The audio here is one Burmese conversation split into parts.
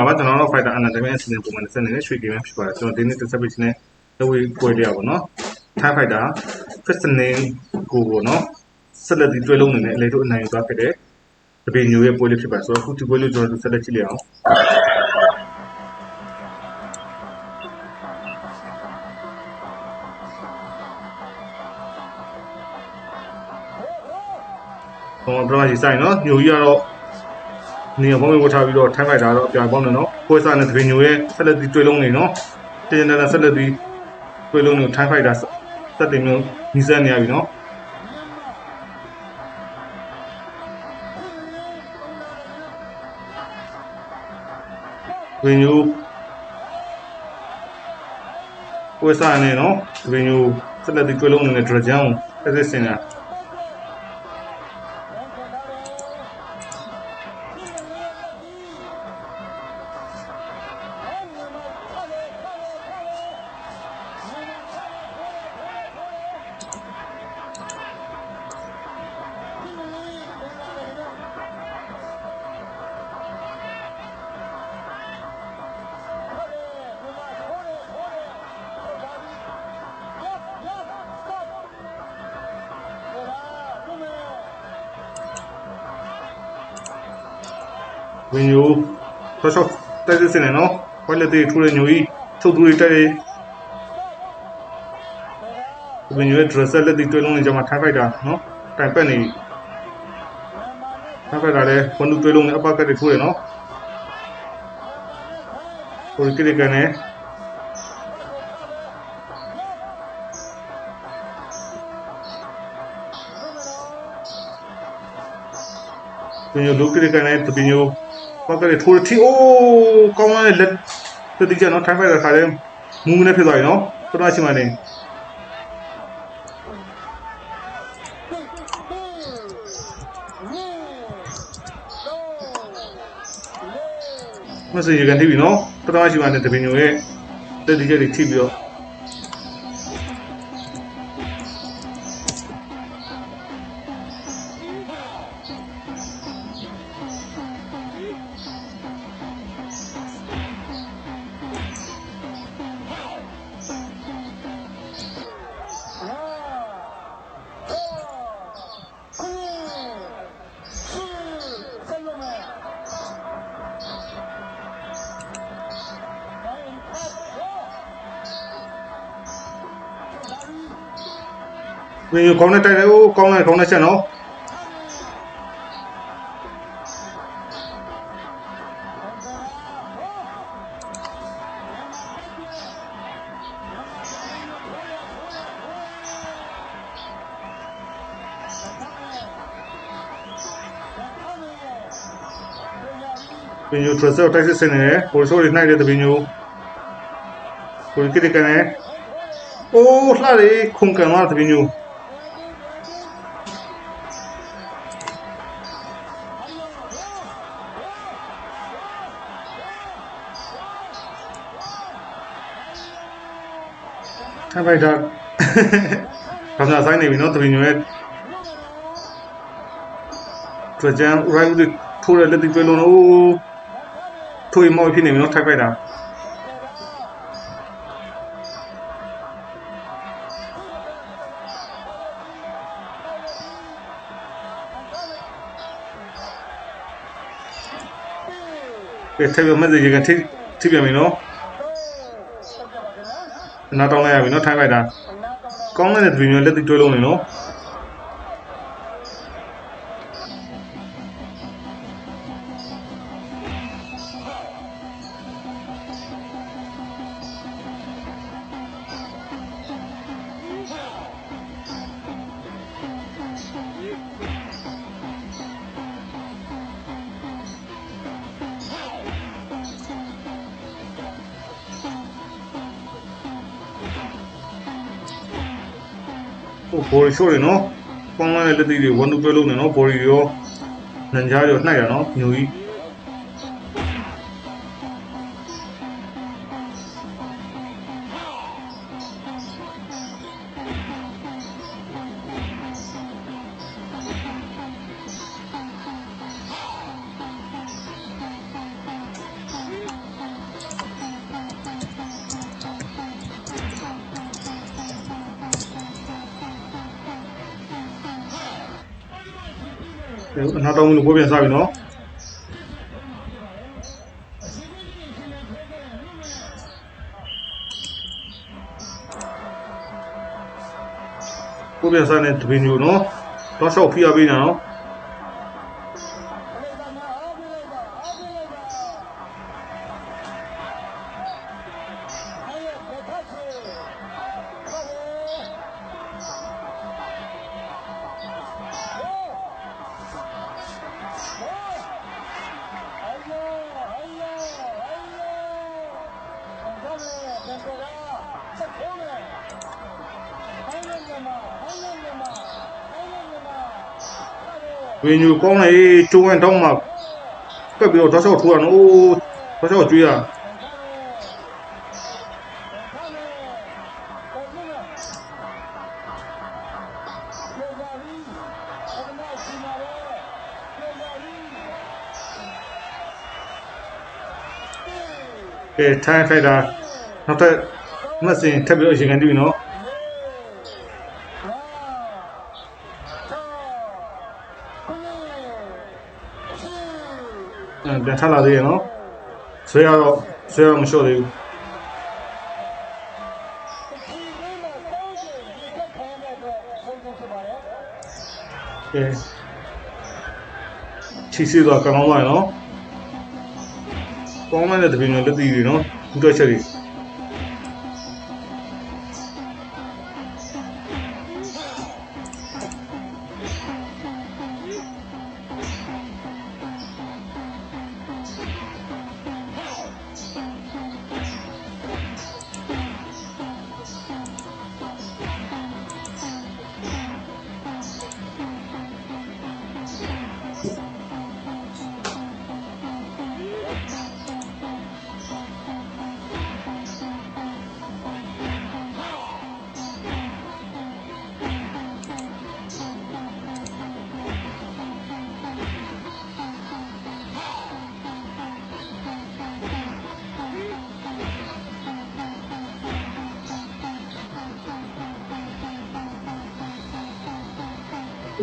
ပါပါကျွန်တော်တို့ fighter anatomy အစီအစဉ်ပုံမှန်ဆက်နေတဲ့ရွှေ game ဖြစ်ပါတယ်ကျွန်တော်ဒီနေ့တစ်ဆက်ပြီးချင်းနဲ့ဝေးပွဲရပါတော့ Thai fighter Christening ကိုကိုနော်ဆက်လက်ပြီးတွဲလုံးနေတဲ့အလေတို့အနိုင်ယူသွားခဲ့တဲ့တပင်ညိုရဲ့ပွဲလေးဖြစ်ပါတယ်ဆိုတော့အခုဒီပွဲလေးကျွန်တော်တို့ဆက်လက်ကြည့်လိုက်အောင်ဟောဘရမကြီးဆိုင်နော်ညိုကြီးကတော့ နေရာပေါင်းဝတ်ထားပြီးတော့ထိုင်းဖိုက်တာတော့အပြိုင်ပေါင်းနေနော်ပွဲစားနဲ့တပင်ညိုရဲ့ဆက်လက်ပြီးတွဲလုံးနေနော်တင်တင်တန်ဆက်လက်ပြီးတွဲလုံးနေထိုင်းဖိုက်တာစက်တင်မျိုးညီဆက်နေရပြီနော်ဝင်းညိုပွဲစားနဲ့နော်ဝင်းညိုဆက်လက်ပြီးတွဲလုံးနေတဲ့ဒရဂျန်ကိုဆက်စစ်စင်တာ ဝင်ယူဆော့ဆော့တိုက်စစ်စင်နေနော်ဝိုက်လက်သေးထိုးတဲ့ညိုကြီးထုတ်သူတွေတိုက်တယ်ဝင်ယူရဲ့ dresser လက်သေးတွဲလုံးနေကြမှာထိုင်းဖိုက်တာနော်တိုင်ပက်နေထိုင်းဖိုက်တာလည်းဝန်လူတွဲလုံးနဲ့အပတ်ကတ်တွေထိုးတယ်နော်ဟိုကိရကန်နဲ့ဝင်ယူလူကိရကန်နဲ့တပင်းယူ ပတ်ကလေးထိုးထီအိုးကောင်းလာတဲ့လက်တတိကျနော်ထိုင်းဖိုက်တာခါလဲမူးမနဲ့ဖြစ်သွားပြီနော်တော်တော်ရှိမှနေမစရကန်တီးပြီနော်တော်တော်ရှိမှနေတပင်းညိုရဲ့တတိကျတွေထိပြီးတော့ ဝင်ယူကောင်းတဲ့တိုက်တယ်အိုးကောင်းလိုက်ကောင်းတဲ့ချက်နော်ဝင်ယူထရက်ဆာတိုက်စစ်စင်နေတယ်ပိုလ်ဆိုးတွေနှိုက်တဲ့တပင်းညိုကိုကိတကန်နဲ့အိုးလှတယ်ခုန်ကန်သွားတဲ့တပင်းညို ထိုင်ဖိုက်တာဘာသာဆိုင်နေပြီနော်တပင်းညွဲထကြံရိုင်းဦးထိုးရလက်တိပဲလုံးလို့ထိုးရမောဖြစ်နေပြီနော်ထိုင်ဖိုက်တာကဲထဲပြမစရေကထိထိပြန်ပြီနော် နားတောင်းလိုက်ရပြီနော်ထိုင်ဖိုက်တာကောင်းတဲ့တပင်းညွဲလက်တိတွဲလုံးနေနော် ဟိုဘော်ရီရှိုးတယ်နော်ကောင်းတဲ့လက်တိတွေဝန်တူတွဲလုံးနေနော်ဘော်ရီရောနန်ကြားရောနှိုက်ရနော်ညူကြီး အနာတော်မလို့ပွဲပြန်စားပြီနော်ပွဲပြန်စားတဲ့တပင်းမျိုးနော်တော့ ဆောက်ဖိအားပေးနေနော်ဝင်းညူကောင်းလေကျိုးဝမ်းတောင်းမှာကပ်ပြီးတော့တော့ဆောက်ထိုးရနော်အိုးတော့ဆောက်ကျွေးရကဲထိုင်းခိုက်တာ နောက်ထပ်မစင်ထပ်ပြီးတော့အချိန်ကန်တည်ပြီနော်အဲပြန်ထလာသေးရနော်ဆွဲရတော့ဆွဲရတော့မလျှော့သေးဘူးကဲချီစီတော့ကောင်းပါနော်ကောင်းမတဲ့တပင်းမျိုးလက်သီးတွေနော်ဒီတော့ချက်တွေ။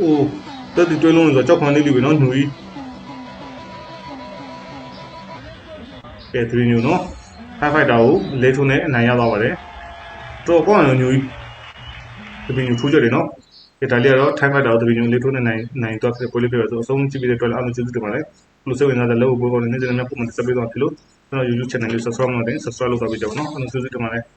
အိုးတက်တီတွဲလုံးဆိုတော့ကြောက်ခွန်လေးလေးပဲနော်ညူကြီး။ကဲ3ညူနော်။5 fighter ကိုလေထုံနဲ့အနိုင်ရသွားပါတယ်။တော့ကောင်းတယ်ညူကြီး။ဒီညူထိုးကြတယ်နော်။ကဲဒါလေးကတော့ time fighter ကို3ညူလေထုံနဲ့နိုင်နိုင်တော့ပွဲလေးပြတော့အဆုံးကြည့်ပြီးတဲ့အတွက်အားလုံးကျေးဇူးတင်ပါတယ်။လို့စိတ်ဝင်စားတဲ့လောက်ဘောကောင်းနေတဲ့နေ့စဉ်နဲ့ပုံမှန်ဆက်ပေးသွားပြီလို့ကျွန်တော် YouTube channel လေး subscribe လုပ်တယ် subscribe လုပ်သွားပြီးကြပါနော်။အားလုံးကျေးဇူးတင်ပါတယ်။